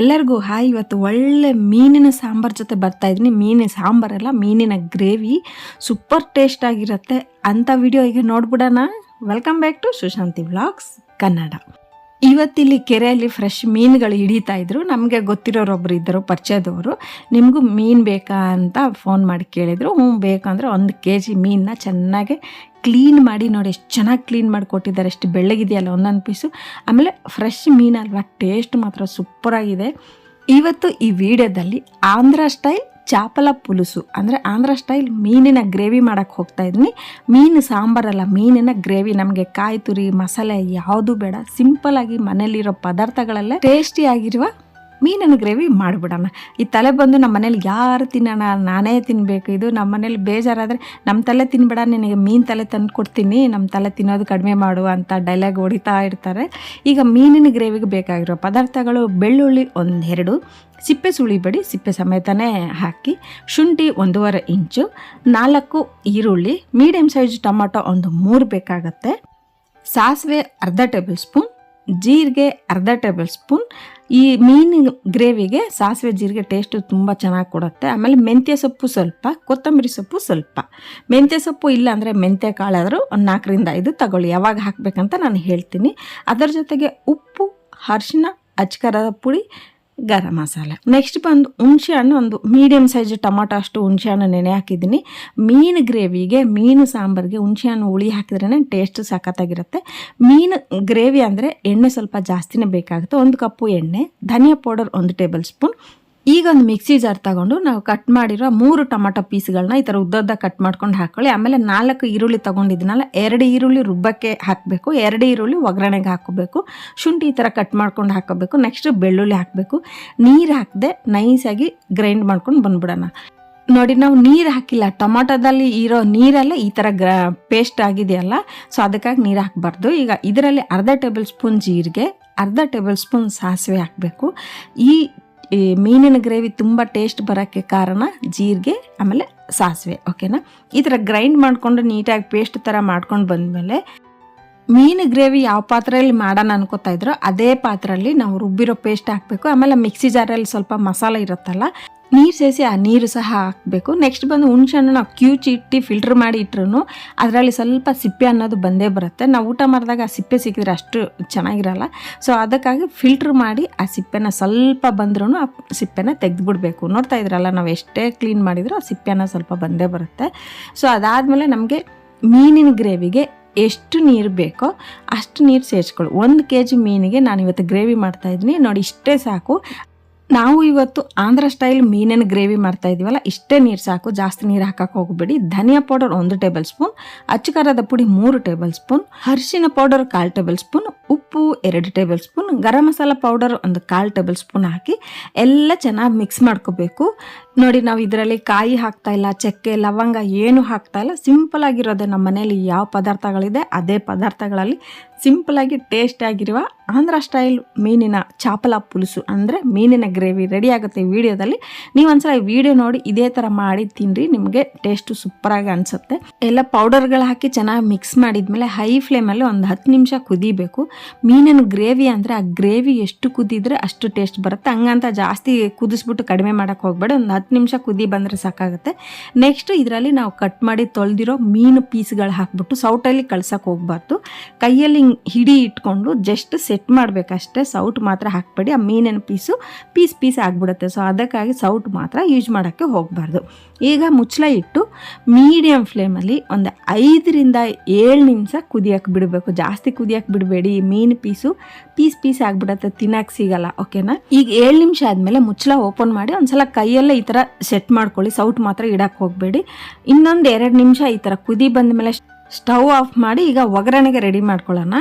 ಎಲ್ಲರಿಗೂ ಹಾಯ್. ಇವತ್ತು ಒಳ್ಳೆ ಮೀನಿನ ಸಾಂಬಾರ್ ಜೊತೆ ಬರ್ತಾ ಇದ್ದೀನಿ. ಮೀನಿನ ಸಾಂಬಾರಲ್ಲ ಮೀನಿನ ಗ್ರೇವಿ. ಸೂಪರ್ ಟೇಸ್ಟ್ ಆಗಿರುತ್ತೆ ಅಂಥ ವಿಡಿಯೋ ಈಗ ನೋಡ್ಬಿಡೋಣ. Welcome back to Sushanti vlogs Kannada ಇವತ್ತಿಲ್ಲಿ ಕೆರೆಯಲ್ಲಿ ಫ್ರೆಶ್ ಮೀನುಗಳು ಹಿಡಿತಾ ಇದ್ರು. ನಮಗೆ ಗೊತ್ತಿರೋರೊಬ್ರು ಇದ್ದರು, ಪರಿಚಯದವರು. ನಿಮಗೂ ಮೀನು ಬೇಕಾ ಅಂತ ಫೋನ್ ಮಾಡಿ ಕೇಳಿದರು. ಹ್ಞೂ, ಬೇಕಂದ್ರೆ ಒಂದು ಕೆ ಜಿ ಮೀನನ್ನ ಚೆನ್ನಾಗಿ ಕ್ಲೀನ್ ಮಾಡಿ ನೋಡಿ. ಎಷ್ಟು ಚೆನ್ನಾಗಿ ಕ್ಲೀನ್ ಮಾಡಿ ಕೊಟ್ಟಿದ್ದಾರೆ. ಎಷ್ಟು ಬೆಳ್ಳಗಿದೆಯಲ್ಲ ಒಂದೊಂದು ಪೀಸು ಆಮೇಲೆ ಫ್ರೆಶ್ ಮೀನಲ್ವಾ? ಟೇಸ್ಟ್ ಮಾತ್ರ ಸೂಪರಾಗಿದೆ ಇವತ್ತು ಈ ವಿಡಿಯೋದಲ್ಲಿ ಆಂಧ್ರ ಸ್ಟೈಲ್ ಚಾಪಲ ಪುಲುಸು. ಅಂದರೆ ಆಂಧ್ರ ಸ್ಟೈಲ್ ಮೀನಿನ ಗ್ರೇವಿ ಮಾಡೋಕ್ಕೆ ಹೋಗ್ತಾ ಇದ್ದೀನಿ. ಮೀನು ಸಾಂಬಾರಲ್ಲ ಮೀನಿನ ಗ್ರೇವಿ. ನಮಗೆ ಕಾಯಿ ತುರಿ, ಮಸಾಲೆ ಯಾವುದು ಬೇಡ. ಸಿಂಪಲ್ ಆಗಿ ಮನೆಯಲ್ಲಿರೋ ಪದಾರ್ಥಗಳಲ್ಲೇ ಟೇಸ್ಟಿಯಾಗಿರುವ ಮೀನಿನ ಗ್ರೇವಿ ಮಾಡಿಬಿಡೋಣ. ಈ ತಲೆ ಬಂದು ನಮ್ಮ ಮನೇಲಿ ಯಾರು ತಿನ್ನೋಣ, ನಾನೇ ತಿನ್ನಬೇಕು ಇದು ನಮ್ಮ ಮನೇಲಿ ಬೇಜಾರಾದರೆ ನಮ್ಮ ತಲೆ ತಿನ್ಬೇಡ, ನಿನಗೆ ಮೀನು ತಲೆ ತಂದು ಕೊಡ್ತೀನಿ, ನಮ್ಮ ತಲೆ ತಿನ್ನೋದು ಕಡಿಮೆ ಮಾಡು ಅಂತ ಡೈಲಾಗ್ ಹೊಡಿತಾ ಇರ್ತಾರೆ. ಈಗ ಮೀನಿನ ಗ್ರೇವಿಗೆ ಬೇಕಾಗಿರೋ ಪದಾರ್ಥಗಳು ಬೆಳ್ಳುಳ್ಳಿ ಒಂದೆರಡು, ಸಿಪ್ಪೆ ಸುಳಿಬೇಡಿ ಸಿಪ್ಪೆ ಸಮೇತನೇ ಹಾಕಿ, ಶುಂಠಿ ಒಂದೂವರೆ ಇಂಚು, ನಾಲ್ಕು ಈರುಳ್ಳಿ ಮೀಡಿಯಮ್ ಸೈಜ್ ಟೊಮೊಟೊ ಒಂದು ಮೂರು ಬೇಕಾಗತ್ತೆ, ಸಾಸಿವೆ ಅರ್ಧ ಟೇಬಲ್ ಸ್ಪೂನ್ ಜೀರಿಗೆ ಅರ್ಧ ಟೇಬಲ್ ಸ್ಪೂನ್. ಈ ಮೀನು ಗ್ರೇವಿಗೆ ಸಾಸಿವೆ ಜೀರಿಗೆ ಟೇಸ್ಟು ತುಂಬ ಚೆನ್ನಾಗಿ ಕೊಡುತ್ತೆ. ಆಮೇಲೆ ಮೆಂತ್ಯ ಸೊಪ್ಪು ಸ್ವಲ್ಪ, ಕೊತ್ತಂಬರಿ ಸೊಪ್ಪು ಸ್ವಲ್ಪ. ಮೆಂತ್ಯ ಸೊಪ್ಪು ಇಲ್ಲ ಅಂದರೆ ಮೆಂತ್ಯ ಕಾಳಾದರೂ ಒಂದು ನಾಲ್ಕರಿಂದ ಐದು ತಗೊಳ್ಳಿ. ಯಾವಾಗ ಹಾಕಬೇಕಂತ ನಾನು ಹೇಳ್ತೀನಿ. ಅದರ ಜೊತೆಗೆ ಉಪ್ಪು ಅರಿಶಿನ ಅಚ್ಕರದ ಪುಡಿ ಗರಂ ಮಸಾಲೆ. ನೆಕ್ಸ್ಟ್ ಬಂದು ಹುಣಸೆ ಹಣ್ಣು ಒಂದು ಮೀಡಿಯಮ್ ಸೈಜ್ ಟೊಮಾಟೊ ಅಷ್ಟು ಹುಣಸೆ ಹಣ್ಣು ನೆನೆ ಹಾಕಿದ್ದೀನಿ. ಮೀನು ಗ್ರೇವಿಗೆ ಮೀನು ಸಾಂಬಾರಿಗೆ ಹುಣಸೆ ಹಣ್ಣು ಹುಳಿ ಹಾಕಿದ್ರೇ ಟೇಸ್ಟ್ ಸಖತ್ತಾಗಿರುತ್ತೆ. ಮೀನು ಗ್ರೇವಿ ಅಂದರೆ ಎಣ್ಣೆ ಸ್ವಲ್ಪ ಜಾಸ್ತಿನೇ ಬೇಕಾಗುತ್ತೆ. ಒಂದು ಕಪ್ಪು ಎಣ್ಣೆ, ಧನಿಯಾ ಪೌಡರ್ ಒಂದು ಟೇಬಲ್ ಸ್ಪೂನ್ ಈಗ ಒಂದು ಮಿಕ್ಸಿ ಜಾರ್ ತಗೊಂಡು ನಾವು ಕಟ್ ಮಾಡಿರೋ ಮೂರು ಟೊಮಾಟೊ ಪೀಸ್ಗಳನ್ನ ಈ ಥರ ಉದ್ದದ್ದ ಕಟ್ ಮಾಡ್ಕೊಂಡು ಹಾಕೊಳ್ಳಿ. ಆಮೇಲೆ ನಾಲ್ಕು ಈರುಳ್ಳಿ ತೊಗೊಂಡಿದ್ನಲ್ಲ ಎರಡು ಈರುಳ್ಳಿ ರುಬ್ಬಕ್ಕೆ ಹಾಕಬೇಕು, ಎರಡು ಈರುಳ್ಳಿ ಒಗ್ಗರಣೆಗೆ ಹಾಕೋಬೇಕು, ಶುಂಠಿ ಈ ಥರ ಕಟ್ ಮಾಡ್ಕೊಂಡು ಹಾಕೋಬೇಕು ನೆಕ್ಸ್ಟ್ ಬೆಳ್ಳುಳ್ಳಿ ಹಾಕಬೇಕು. ನೀರು ಹಾಕದೆ ನೈಸಾಗಿ ಗ್ರೈಂಡ್ ಮಾಡ್ಕೊಂಡು ಬಂದ್ಬಿಡೋಣ. ನೋಡಿ, ನಾವು ನೀರು ಹಾಕಿಲ್ಲ, ಟೊಮಾಟೊದಲ್ಲಿ ಇರೋ ನೀರೆಲ್ಲ ಈ ಥರ ಗ್ರ ಪೇಸ್ಟ್ ಆಗಿದೆಯಲ್ಲ ಸೊ ಅದಕ್ಕಾಗಿ ನೀರು ಹಾಕಬಾರ್ದು. ಈಗ ಇದರಲ್ಲಿ ಅರ್ಧ ಟೇಬಲ್ ಸ್ಪೂನ್ ಜೀರಿಗೆ, ಅರ್ಧ ಟೇಬಲ್ ಸ್ಪೂನ್ ಸಾಸಿವೆ ಹಾಕಬೇಕು. ಈ ಈ ಮೀನಿನ ಗ್ರೇವಿ ತುಂಬ ಟೇಸ್ಟ್ ಬರೋಕ್ಕೆ ಕಾರಣ ಜೀರಿಗೆ, ಆಮೇಲೆ ಸಾಸಿವೆ ಓಕೆನಾ ಈ ಥರ ಗ್ರೈಂಡ್ ಮಾಡಿಕೊಂಡು ನೀಟಾಗಿ ಪೇಸ್ಟ್ ಥರ ಮಾಡ್ಕೊಂಡು ಬಂದಮೇಲೆ ಮೀನು ಗ್ರೇವಿ ಯಾವ ಪಾತ್ರೆಯಲ್ಲಿ ಮಾಡೋಣ ಅನ್ಕೋತಾ ಇದ್ರೋ, ಅದೇ ಪಾತ್ರೆಯಲ್ಲಿ ನಾವು ರುಬ್ಬಿರೋ ಪೇಸ್ಟ್ ಹಾಕಬೇಕು. ಆಮೇಲೆ ಮಿಕ್ಸಿ ಜಾರಲ್ಲಿ ಸ್ವಲ್ಪ ಮಸಾಲೆ ಇರುತ್ತಲ್ಲ ನೀರು ಸೇರಿಸಿ ಆ ನೀರು ಸಹ ಹಾಕಬೇಕು. ನೆಕ್ಸ್ಟ್ ಬಂದು ಹುಣ್ಸೆಹಣ್ಣು ನಾವು ಕ್ಯೂಚಿ ಇಟ್ಟು ಫಿಲ್ಟ್ರ್ ಮಾಡಿ ಇಟ್ರು ಅದರಲ್ಲಿ ಸ್ವಲ್ಪ ಸಿಪ್ಪೆ ಅನ್ನೋದು ಬಂದೇ ಬರುತ್ತೆ. ನಾವು ಊಟ ಮಾಡಿದಾಗ ಆ ಸಿಪ್ಪೆ ಸಿಕ್ಕಿದ್ರೆ ಅಷ್ಟು ಚೆನ್ನಾಗಿರಲ್ಲ. ಸೊ ಅದಕ್ಕಾಗಿ ಫಿಲ್ಟ್ರ್ ಮಾಡಿ ಆ ಸಿಪ್ಪೆನ ಸ್ವಲ್ಪ ಬಂದ್ರೂ ಆ ಸಿಪ್ಪೆನ ತೆಗೆದುಬಿಡ್ಬೇಕು. ನೋಡ್ತಾ ಇದ್ರಲ್ಲ, ನಾವು ಎಷ್ಟೇ ಕ್ಲೀನ್ ಮಾಡಿದರೂ ಆ ಸಿಪ್ಪೆನ ಸ್ವಲ್ಪ ಬಂದೇ ಬರುತ್ತೆ. ಸೊ ಅದಾದಮೇಲೆ ನಮಗೆ ಮೀನಿನ ಗ್ರೇವಿಗೆ ಎಷ್ಟು ನೀರು ಬೇಕೋ ಅಷ್ಟು ನೀರು ಸೇರಿಸ್ಕೊಳ್ಳಿ. ಒಂದು ಕೆ ಜಿ ಮೀನಿಗೆ ನಾನು ಇವತ್ತು ಗ್ರೇವಿ ಮಾಡ್ತಾಯಿದ್ದೀನಿ ನೋಡಿ, ಇಷ್ಟೇ ಸಾಕು. ನಾವು ಇವತ್ತು ಆಂಧ್ರ ಸ್ಟೈಲ್ ಮೀನಿನ ಗ್ರೇವಿ ಮಾಡ್ತಾ ಇದೀವಲ್ಲ, ಇಷ್ಟೇ ನೀರು ಸಾಕು, ಜಾಸ್ತಿ ನೀರು ಹಾಕಕ್ಕೆ ಹೋಗಬೇಡಿ. ಧನಿಯಾ ಪೌಡರ್ ಒಂದು ಟೇಬಲ್ ಸ್ಪೂನ್ ಅಚ್ಚಕಾರದ ಪುಡಿ ಮೂರು ಟೇಬಲ್ ಸ್ಪೂನ್, ಅರಿಶಿನ ಪೌಡರ್ ಕಾಲು ಟೇಬಲ್ ಸ್ಪೂನ್, ಉಪ್ಪು ಎರಡು table spoon, garam masala powder ಒಂದು ಕಾಲು ಟೇಬಲ್ ಸ್ಪೂನ್ ಹಾಕಿ ಎಲ್ಲ ಚೆನ್ನಾಗಿ ಮಿಕ್ಸ್ ಮಾಡ್ಕೋಬೇಕು. ನೋಡಿ, ನಾವು ಇದರಲ್ಲಿ ಕಾಯಿ ಹಾಕ್ತಾ ಇಲ್ಲ, ಚಕ್ಕೆ, ಲವಂಗ ಏನು ಹಾಕ್ತಾ ಇಲ್ಲ. ಸಿಂಪಲ್ ಆಗಿರೋದೆ ನಮ್ಮ ಮನೆಯಲ್ಲಿ ಯಾವ ಪದಾರ್ಥಗಳಿದೆ, ಅದೇ ಪದಾರ್ಥಗಳಲ್ಲಿ ಸಿಂಪಲ್ ಆಗಿ ಟೇಸ್ಟ್ ಆಗಿರುವ ಆಂಧ್ರ ಸ್ಟೈಲ್ ಮೀನಿನ ಚಾಪಲ ಪುಲುಸು ಅಂದರೆ ಮೀನಿನ ಗ್ರೇವಿ ರೆಡಿ ಆಗುತ್ತೆ ವಿಡಿಯೋದಲ್ಲಿ. ನೀವು ಒಂದ್ಸಲ ವಿಡಿಯೋ ನೋಡಿ ಇದೇ ಥರ ಮಾಡಿ ತಿನ್ನಿರಿ ನಿಮಗೆ ಟೇಸ್ಟು ಸೂಪರಾಗಿ ಅನಿಸುತ್ತೆ. ಎಲ್ಲ ಪೌಡರ್ಗಳು ಹಾಕಿ ಚೆನ್ನಾಗಿ ಮಿಕ್ಸ್ ಮಾಡಿದ್ಮೇಲೆ ಹೈ ಫ್ಲೇಮಲ್ಲಿ ಒಂದು ಹತ್ತು ನಿಮಿಷ ಕುದಿಬೇಕು. ಮೀನಿನ ಗ್ರೇವಿ ಅಂದರೆ ಆ ಗ್ರೇವಿ ಎಷ್ಟು ಕುದಿದ್ರೆ ಅಷ್ಟು ಟೇಸ್ಟ್ ಬರುತ್ತೆ. ಹಂಗಂತ ಜಾಸ್ತಿ ಕುದಿಸ್ಬಿಟ್ಟು ಕಡಿಮೆ ಮಾಡೋಕ್ಕೆ ಹೋಗ್ಬೇಡ, ಒಂದು ಹತ್ತು ನಿಮಿಷ ಕುದಿ ಬಂದರೆ ಸಾಕಾಗುತ್ತೆ. ನೆಕ್ಸ್ಟ್ ಇದರಲ್ಲಿ ನಾವು ಕಟ್ ಮಾಡಿ ತೊಳೆದಿರೋ ಮೀನು ಪೀಸ್ಗಳು ಹಾಕ್ಬಿಟ್ಟು ಸೌಟಲ್ಲಿ ಕಳ್ಸೋಕೆ ಹೋಗ್ಬಾರ್ದು. ಕೈಯಲ್ಲಿ ಹಿಡಿ ಇಟ್ಕೊಂಡು ಜಸ್ಟ್ ಸೆಟ್ ಮಾಡಬೇಕಷ್ಟೇ ಸೌಟ್ ಮಾತ್ರ ಹಾಕ್ಬೇಡಿ. ಆ ಮೀನಿನ ಪೀಸು ಪೀಸ್ ಪೀಸ್ ಆಗಿಬಿಡುತ್ತೆ. ಸೊ ಅದಕ್ಕಾಗಿ ಸೌಟ್ ಮಾತ್ರ ಯೂಸ್ ಮಾಡೋಕ್ಕೆ ಹೋಗಬಾರ್ದು. ಈಗ ಮುಚ್ಚಳ ಇಟ್ಟು ಮೀಡಿಯಮ್ ಫ್ಲೇಮಲ್ಲಿ ಒಂದು ಐದರಿಂದ ಏಳು ನಿಮಿಷ ಕುದಿಯೋಕ್ಕೆ ಬಿಡಬೇಕು. ಜಾಸ್ತಿ ಕುದಿಯೋಕ್ಕೆ ಬಿಡಬೇಡಿ. ಮೀನು ಪೀಸು ಪೀಸ್ ಪೀಸ್ ಆಗಿಬಿಡತ್ತೆ. ತಿನ್ನೋಕ್ಕೆ ಸಿಗಲ್ಲ ಓಕೆನಾ ಈಗ ಏಳು ನಿಮಿಷ ಆದಮೇಲೆ ಮುಚ್ಚಳ ಓಪನ್ ಮಾಡಿ ಒಂದ್ಸಲ ಕೈಯಲ್ಲೇ ಈ ಥರ ಸೆಟ್ ಮಾಡ್ಕೊಳ್ಳಿ. ಸೌಟ್ ಮಾತ್ರ ಇಡಕ್ಕೆ ಹೋಗಬೇಡಿ. ಇನ್ನೊಂದು ಎರಡು ನಿಮಿಷ ಈ ಥರ ಕುದಿ ಬಂದ ಮೇಲೆ ಸ್ಟವ್ ಆಫ್ ಮಾಡಿ ಈಗ ಒಗ್ಗರಣೆಗೆ ರೆಡಿ ಮಾಡ್ಕೊಳ್ಳೋಣ.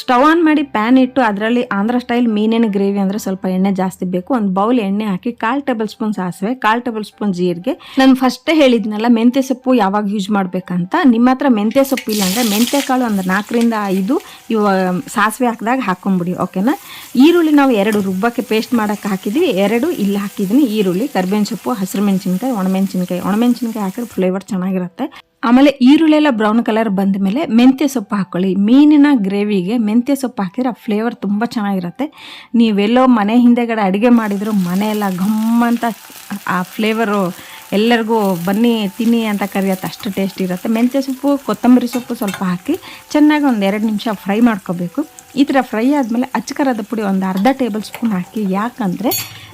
ಸ್ಟವ್ ಆನ್ ಮಾಡಿ ಪ್ಯಾನ್ ಇಟ್ಟು ಅದರಲ್ಲಿ ಆಂಧ್ರ ಸ್ಟೈಲ್ ಮೀನಿನ ಗ್ರೇವಿ ಅಂದರೆ ಸ್ವಲ್ಪ ಎಣ್ಣೆ ಜಾಸ್ತಿ ಬೇಕು. ಒಂದು ಬೌಲ್ ಎಣ್ಣೆ ಹಾಕಿ ಕಾಲು ಟೇಬಲ್ ಸ್ಪೂನ್ ಸಾಸಿವೆ, ಕಾಲು ಟೇಬಲ್ ಸ್ಪೂನ್ ಜೀರಿಗೆ. ನಾನು ಫಸ್ಟೇ ಹೇಳಿದ್ನಲ್ಲ, ಮೆಂತ್ಯ ಸೊಪ್ಪು ಯಾವಾಗ ಯೂಸ್ ಮಾಡಬೇಕಂತ. ನಿಮ್ಮ ಹತ್ರ ಮೆಂತ್ಯ ಸೊಪ್ಪು ಇಲ್ಲ ಅಂದರೆ ಮೆಂತ್ಯ ಕಾಳು ಒಂದು ನಾಲ್ಕರಿಂದ ಐದು ಇವ, ಸಾಸಿವೆ ಹಾಕಿದಾಗ ಹಾಕೊಂಬಿಡಿ, ಓಕೆನಾ? ಈರುಳ್ಳಿ ನಾವು ಎರಡು ರುಬ್ಬಕ್ಕೆ ಪೇಸ್ಟ್ ಮಾಡೋಕ್ಕೆ ಹಾಕಿದ್ವಿ. ಎರಡು ಇಲ್ಲಿ ಹಾಕಿದ್ದೀನಿ ಈರುಳ್ಳಿ, ಕರ್ಬೇವಿನ ಸೊಪ್ಪು, ಹಸಿರು ಮೆಣಸಿನ್ಕಾಯಿ, ಒಣಮೆಣಸಿನ್ಕಾಯಿ. ಒಣಮೆಣಸಿನ್ಕಾಯಿ ಹಾಕಿದ್ರೆ ಫ್ಲೇವರ್ ಚೆನ್ನಾಗಿರುತ್ತೆ. ಆಮೇಲೆ ಈರುಳ್ಳಿ ಎಲ್ಲ ಬ್ರೌನ್ ಕಲರ್ ಬಂದ ಮೇಲೆ ಮೆಂತ್ಯ ಸೊಪ್ಪು ಹಾಕ್ಕೊಳ್ಳಿ ಮೀನಿನ ಗ್ರೇವಿಗೆ ಮೆಂತ್ಯ ಸೊಪ್ಪು ಹಾಕಿದ್ರೆ ಆ ಫ್ಲೇವರ್ ತುಂಬ ಚೆನ್ನಾಗಿರುತ್ತೆ. ನೀವೆಲ್ಲೋ ಮನೆ ಹಿಂದೆಗಡೆ ಅಡುಗೆ ಮಾಡಿದ್ರು ಮನೆಯೆಲ್ಲ ಘಮ್ ಅಂತ ಆ ಫ್ಲೇವರು ಎಲ್ಲರಿಗೂ ಬನ್ನಿ, ತಿನ್ನಿ ಅಂತ ಕರೆಯತ್ತೆ. ಅಷ್ಟು ಟೇಸ್ಟ್ ಇರುತ್ತೆ. ಮೆಂತ್ಯ ಸೊಪ್ಪು, ಕೊತ್ತಂಬರಿ ಸೊಪ್ಪು ಸ್ವಲ್ಪ ಹಾಕಿ ಚೆನ್ನಾಗಿ ಒಂದು ಎರಡು ನಿಮಿಷ ಫ್ರೈ ಮಾಡ್ಕೋಬೇಕು. ಈ ಥರ ಫ್ರೈ ಆದಮೇಲೆ ಅಚ್ಚಕರದ ಪುಡಿ ಒಂದು ಅರ್ಧ ಟೇಬಲ್ ಸ್ಪೂನ್ ಹಾಕಿ. ಯಾಕಂದರೆ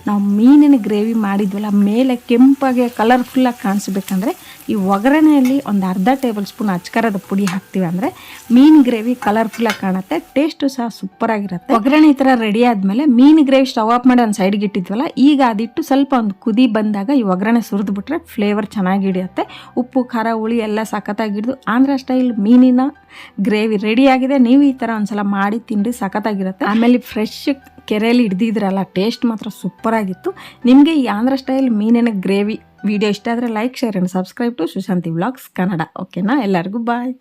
ನಾವು ಮೀನಿನ ಗ್ರೇವಿ ಮಾಡಿದ್ವಲ್ಲ, ಮೇಲೆ ಕೆಂಪಾಗೆ ಕಲರ್ಫುಲ್ಲಾಗಿ ಕಾಣಿಸ್ಬೇಕಂದ್ರೆ ಈ ಒಗ್ಗರಣೆಯಲ್ಲಿ ಒಂದು ಅರ್ಧ ಟೇಬಲ್ ಸ್ಪೂನ್ ಅಚ್ಕರದ ಪುಡಿ ಹಾಕ್ತೀವಿ ಅಂದರೆ ಮೀನು ಗ್ರೇವಿ ಕಲರ್ಫುಲ್ಲಾಗಿ ಕಾಣುತ್ತೆ ಟೇಸ್ಟು ಸಹ ಸೂಪರಾಗಿರುತ್ತೆ ಒಗ್ಗರಣೆ ಈ ಥರ ರೆಡಿ ಆದಮೇಲೆ ಮೀನು ಗ್ರೇವಿ ಸ್ಟವ್ ಆಫ್ ಮಾಡಿ ಒಂದು ಸೈಡ್ಗೆ ಇಟ್ಟಿದ್ವಲ್ಲ, ಈಗ ಅದಿಟ್ಟು ಸ್ವಲ್ಪ ಒಂದು ಕುದಿ ಬಂದಾಗ ಈ ಒಗ್ಗರಣೆ ಸುರಿದು ಬಿಟ್ರೆ ಫ್ಲೇವರ್ ಚೆನ್ನಾಗಿ ಹಿಡಿಯುತ್ತೆ. ಉಪ್ಪು, ಖಾರ, ಹುಳಿ ಎಲ್ಲ ಸಖತ್ತಾಗಿ ಹಿಡಿದು, ಆಂಧ್ರ ಸ್ಟೈಲ್ ಮೀನಿನ ಗ್ರೇವಿ ರೆಡಿಯಾಗಿದೆ ನೀವು ಈ ಥರ ಒಂದ್ಸಲ ಮಾಡಿ ತಿಂಡಿ ಸಖತ್ತಾಗಿರುತ್ತೆ. ಆಮೇಲೆ ಫ್ರೆಶ್ ಕೆರೆಯಲ್ಲಿ ಹಿಡ್ದಿದ್ರಲ್ಲ ಟೇಸ್ಟ್ ಮಾತ್ರ ಸೂಪರ್ ಆಗಿತ್ತು. ನಿಮಗೆ ಈ ಆಂಧ್ರ ಸ್ಟೈಲ್ ಮೀನಿನ ಗ್ರೇವಿ ವಿಡಿಯೋ ಇಷ್ಟ ಆದರೆ like share and subscribe to Sushanti vlogs Kannada ಓಕೆನಾ ಎಲ್ಲರಿಗೂ ಬಾಯ್